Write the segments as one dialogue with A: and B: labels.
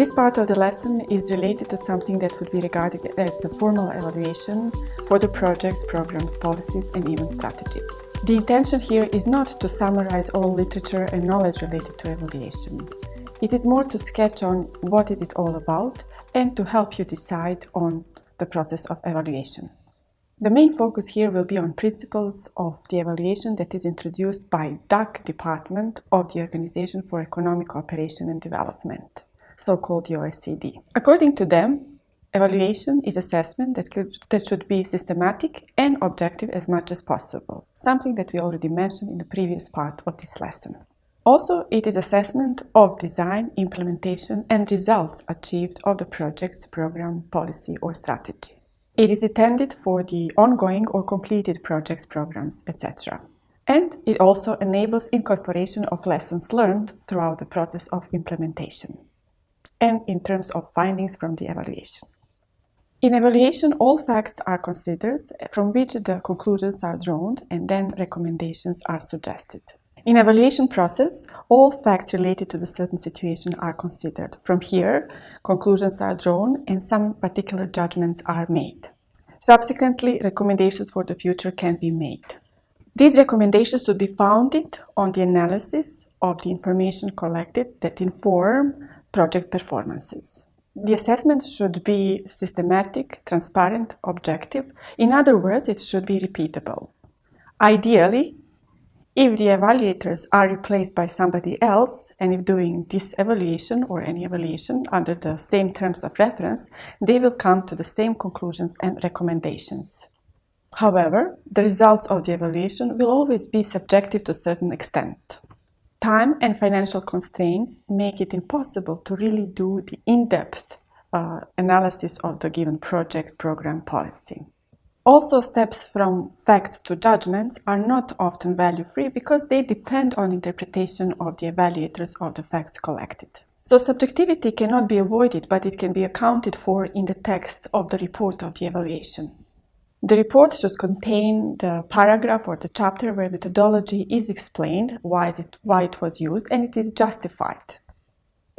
A: This part of the lesson is related to something that would be regarded as a formal evaluation for the projects, programs, policies, and even strategies. The intention here is not to summarize all literature and knowledge related to evaluation. It is more to sketch on what is it all about and to help you decide on the process of evaluation. The main focus here will be on principles of the evaluation that is introduced by DAC department of the Organization for Economic Cooperation and Development so-called OECD. According to them, evaluation is assessment that, could, that should be systematic and objective as much as possible, something that we already mentioned in the previous part of this lesson. Also, it is assessment of design, implementation, and results achieved of the project's program, policy, or strategy. It is intended for the ongoing or completed projects, programs, etc. And it also enables incorporation of lessons learned throughout the process of implementation and in terms of findings from the evaluation. In evaluation, all facts are considered from which the conclusions are drawn and then recommendations are suggested. In evaluation process, all facts related to the certain situation are considered. From here, conclusions are drawn and some particular judgments are made. Subsequently, recommendations for the future can be made. These recommendations should be founded on the analysis of the information collected that inform project performances. The assessment should be systematic, transparent, objective. In other words, it should be repeatable. Ideally, if the evaluators are replaced by somebody else, and if doing this evaluation or any evaluation under the same terms of reference, they will come to the same conclusions and recommendations. However, the results of the evaluation will always be subjective to a certain extent. Time and financial constraints make it impossible to really do the in-depth uh, analysis of the given project program policy. Also, steps from facts to judgments are not often value free because they depend on interpretation of the evaluators of the facts collected. So, subjectivity cannot be avoided, but it can be accounted for in the text of the report of the evaluation. The report should contain the paragraph or the chapter where methodology is explained, why, is it, why it was used, and it is justified.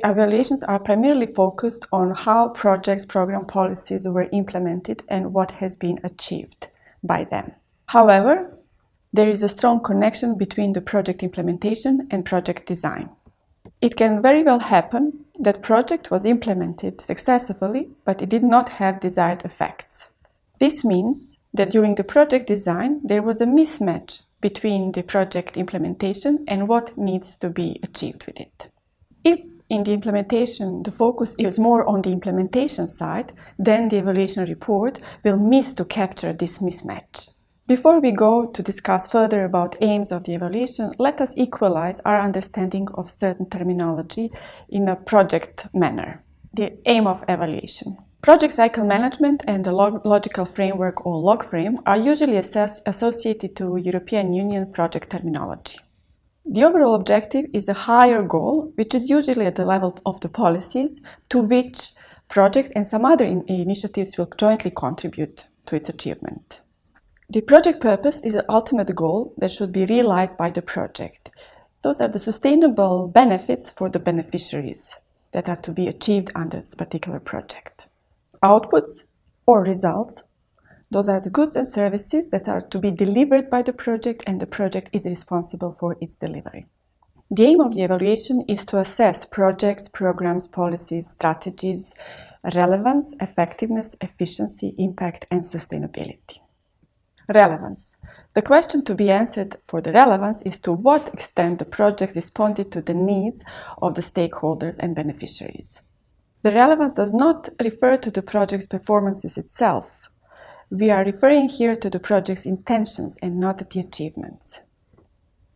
A: Evaluations are primarily focused on how projects, program policies were implemented and what has been achieved by them. However, there is a strong connection between the project implementation and project design. It can very well happen that project was implemented successfully, but it did not have desired effects. This means that during the project design, there was a mismatch between the project implementation and what needs to be achieved with it. If in the implementation the focus is more on the implementation side, then the evaluation report will miss to capture this mismatch. Before we go to discuss further about aims of the evaluation, let us equalize our understanding of certain terminology in a project manner. The aim of evaluation. Project cycle management and the log logical framework or LOGFRAME are usually associated to European Union project terminology. The overall objective is a higher goal, which is usually at the level of the policies to which project and some other in initiatives will jointly contribute to its achievement. The project purpose is the ultimate goal that should be realized by the project. Those are the sustainable benefits for the beneficiaries that are to be achieved under this particular project outputs or results. Those are the goods and services that are to be delivered by the project and the project is responsible for its delivery. The aim of the evaluation is to assess projects, programs, policies, strategies, relevance, effectiveness, efficiency, impact, and sustainability. Relevance. The question to be answered for the relevance is to what extent the project responded to the needs of the stakeholders and beneficiaries. The relevance does not refer to the project's performances itself. We are referring here to the project's intentions and not the achievements.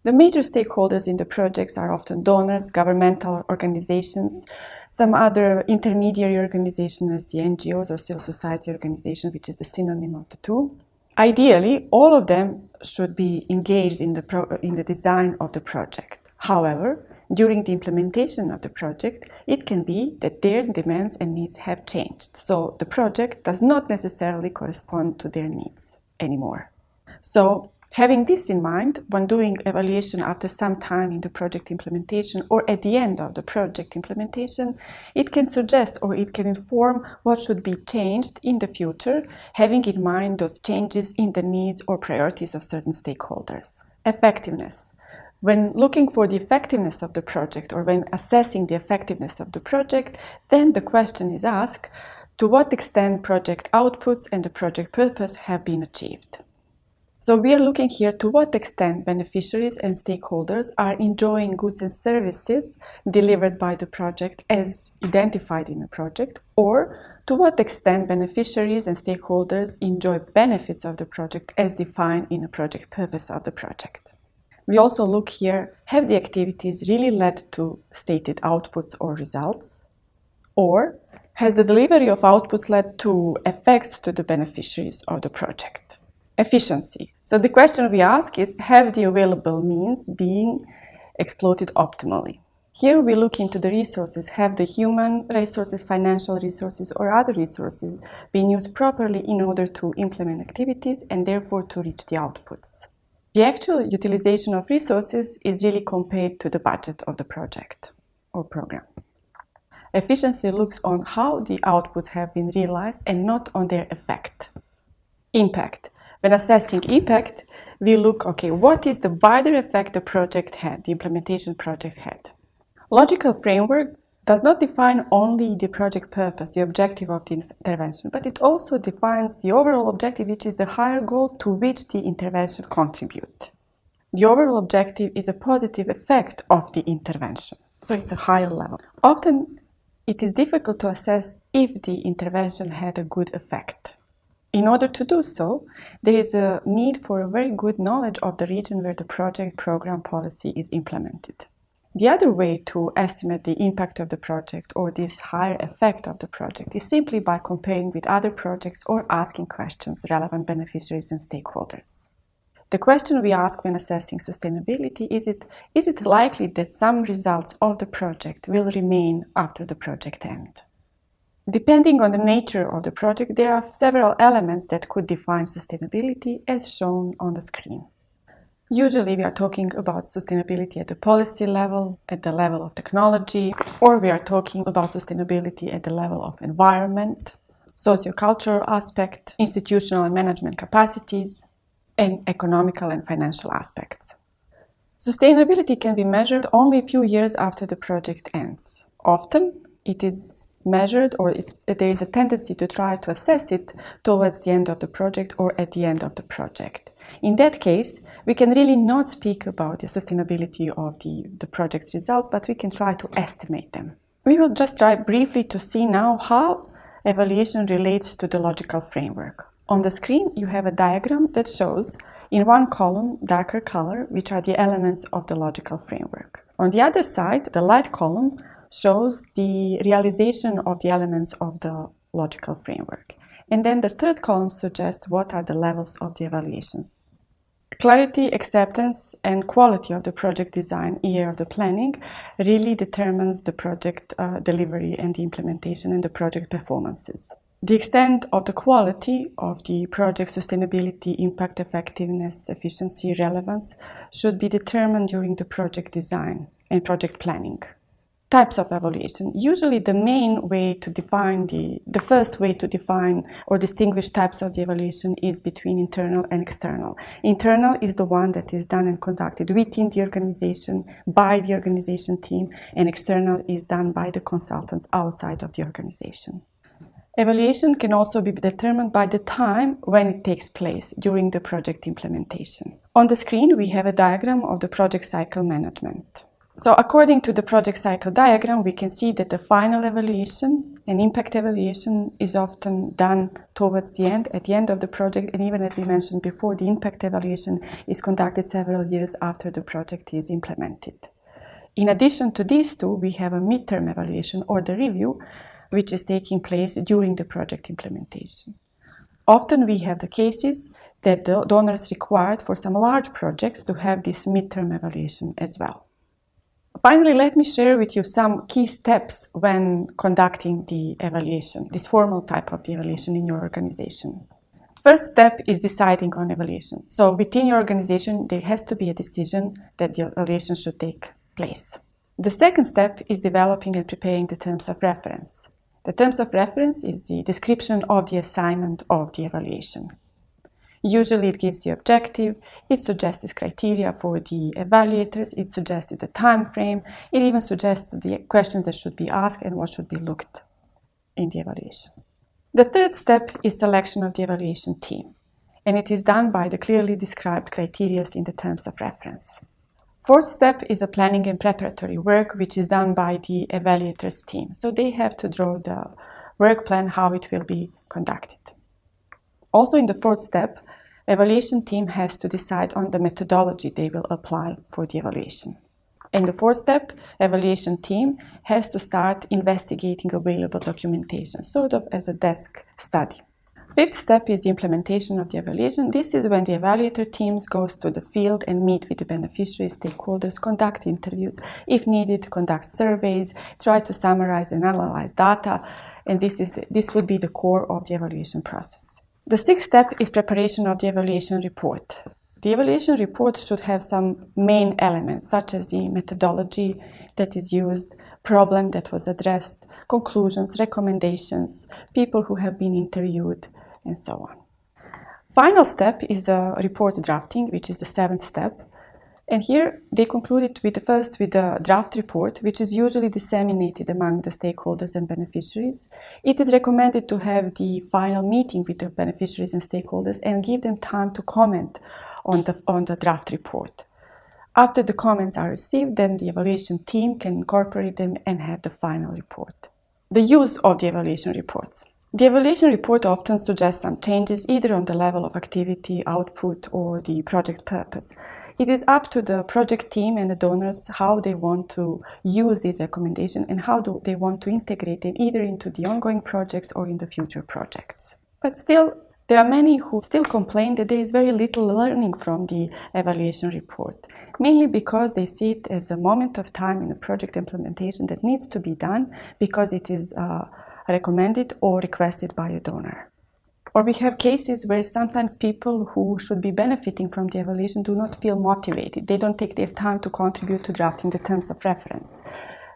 A: The major stakeholders in the projects are often donors, governmental organizations, some other intermediary organizations as the NGOs or civil society organizations, which is the synonym of the two. Ideally, all of them should be engaged in the, in the design of the project. However, during the implementation of the project, it can be that their demands and needs have changed. So the project does not necessarily correspond to their needs anymore. So Having this in mind, when doing evaluation after some time in the project implementation or at the end of the project implementation, it can suggest or it can inform what should be changed in the future, having in mind those changes in the needs or priorities of certain stakeholders. Effectiveness. When looking for the effectiveness of the project or when assessing the effectiveness of the project, then the question is asked to what extent project outputs and the project purpose have been achieved. So we are looking here to what extent beneficiaries and stakeholders are enjoying goods and services delivered by the project as identified in the project, or to what extent beneficiaries and stakeholders enjoy benefits of the project as defined in the project purpose of the project. We also look here, have the activities really led to stated outputs or results? Or has the delivery of outputs led to effects to the beneficiaries of the project? Efficiency. So the question we ask is have the available means being exploited optimally? Here we look into the resources. Have the human resources, financial resources, or other resources been used properly in order to implement activities and therefore to reach the outputs? The actual utilization of resources is really compared to the budget of the project or program. Efficiency looks on how the outputs have been realized and not on their effect. Impact. When assessing impact, we look, okay, what is the wider effect the project had, the implementation project had? Logical framework does not define only the project purpose, the objective of the intervention, but it also defines the overall objective, which is the higher goal to which the intervention contribute. The overall objective is a positive effect of the intervention, so it's a higher level. Often it is difficult to assess if the intervention had a good effect. In order to do so, there is a need for a very good knowledge of the region where the project program policy is implemented. The other way to estimate the impact of the project or this higher effect of the project is simply by comparing with other projects or asking questions relevant beneficiaries and stakeholders. The question we ask when assessing sustainability is it, is it likely that some results of the project will remain after the project end? Depending on the nature of the project, there are several elements that could define sustainability as shown on the screen. Usually, we are talking about sustainability at the policy level, at the level of technology, or we are talking about sustainability at the level of environment, sociocultural aspect, institutional and management capacities, and economical and financial aspects. Sustainability can be measured only a few years after the project ends. Often, it is measured or if there is a tendency to try to assess it towards the end of the project or at the end of the project. In that case, we can really not speak about the sustainability of the, the project's results, but we can try to estimate them. We will just try briefly to see now how evaluation relates to the logical framework. On the screen, you have a diagram that shows in one column, darker color, which are the elements of the logical framework. On the other side, the light column shows the realization of the elements of the logical framework. And then the third column suggests what are the levels of the evaluations. Clarity, acceptance, and quality of the project design year of the planning really determines the project uh, delivery and the implementation and the project performances. The extent of the quality of the project sustainability, impact, effectiveness, efficiency, relevance should be determined during the project design and project planning types of evaluation. Usually the main way to define the, the first way to define or distinguish types of the evaluation is between internal and external. Internal is the one that is done and conducted within the organization by the organization team and external is done by the consultants outside of the organization. Evaluation can also be determined by the time when it takes place during the project implementation. On the screen, we have a diagram of the project cycle management. So according to the project cycle diagram, we can see that the final evaluation and impact evaluation is often done towards the end, at the end of the project. And even as we mentioned before, the impact evaluation is conducted several years after the project is implemented. In addition to these two, we have a midterm evaluation or the review, which is taking place during the project implementation. Often we have the cases that the donors required for some large projects to have this midterm evaluation as well. Finally, let me share with you some key steps when conducting the evaluation, this formal type of the evaluation in your organization. First step is deciding on evaluation. So within your organization, there has to be a decision that the evaluation should take place. The second step is developing and preparing the terms of reference. The terms of reference is the description of the assignment of the evaluation. Usually it gives the objective, it suggests criteria for the evaluators, it suggests the time frame, it even suggests the questions that should be asked and what should be looked in the evaluation. The third step is selection of the evaluation team, and it is done by the clearly described criteria in the terms of reference. Fourth step is a planning and preparatory work, which is done by the evaluators team. So they have to draw the work plan, how it will be conducted. Also in the fourth step, evaluation team has to decide on the methodology they will apply for the evaluation. In the fourth step, evaluation team has to start investigating available documentation, sort of as a desk study. Fifth step is the implementation of the evaluation. This is when the evaluator teams goes to the field and meet with the beneficiaries, stakeholders, conduct interviews, if needed, conduct surveys, try to summarize and analyze data, and this is the, this would be the core of the evaluation process. The sixth step is preparation of the evaluation report. The evaluation report should have some main elements, such as the methodology that is used, problem that was addressed, conclusions, recommendations, people who have been interviewed, and so on. Final step is the report drafting, which is the seventh step. And here they concluded with the first with the draft report, which is usually disseminated among the stakeholders and beneficiaries. It is recommended to have the final meeting with the beneficiaries and stakeholders and give them time to comment on the, on the draft report. After the comments are received, then the evaluation team can incorporate them and have the final report. The use of the evaluation reports. The evaluation report often suggests some changes either on the level of activity, output, or the project purpose. It is up to the project team and the donors how they want to use these recommendations and how do they want to integrate them either into the ongoing projects or in the future projects. But still, there are many who still complain that there is very little learning from the evaluation report, mainly because they see it as a moment of time in a project implementation that needs to be done because it is uh, recommended or requested by a donor. Or we have cases where sometimes people who should be benefiting from the evaluation do not feel motivated. They don't take their time to contribute to drafting the terms of reference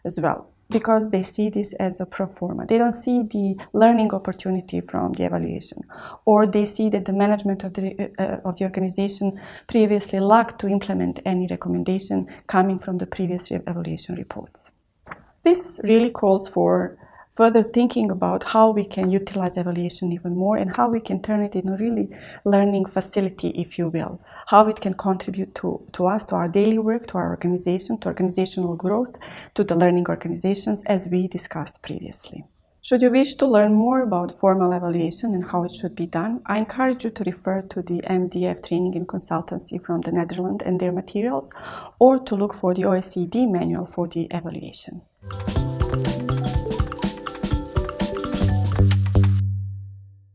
A: as well because they see this as a pro forma. They don't see the learning opportunity from the evaluation, or they see that the management of the, uh, of the organization previously lacked to implement any recommendation coming from the previous evaluation reports. This really calls for further thinking about how we can utilize evaluation even more and how we can turn it into a really learning facility, if you will, how it can contribute to, to us, to our daily work, to our organization, to organizational growth, to the learning organizations, as we discussed previously. Should you wish to learn more about formal evaluation and how it should be done, I encourage you to refer to the MDF training and consultancy from the Netherlands and their materials, or to look for the OECD manual for the evaluation.